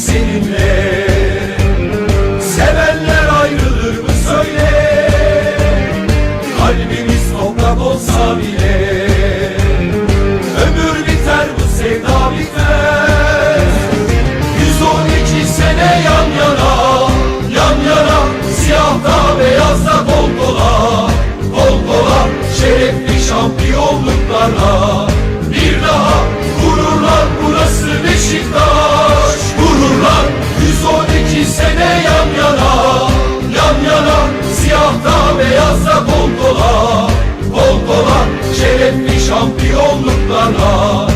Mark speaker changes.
Speaker 1: seninle. Sevenler ayrılır mı söyle. Kalbimiz toprak olsa bile. Ömür biter bu sevda bitmez 112 sene yan yana Yan yana Siyahta beyazda kol kola Lord.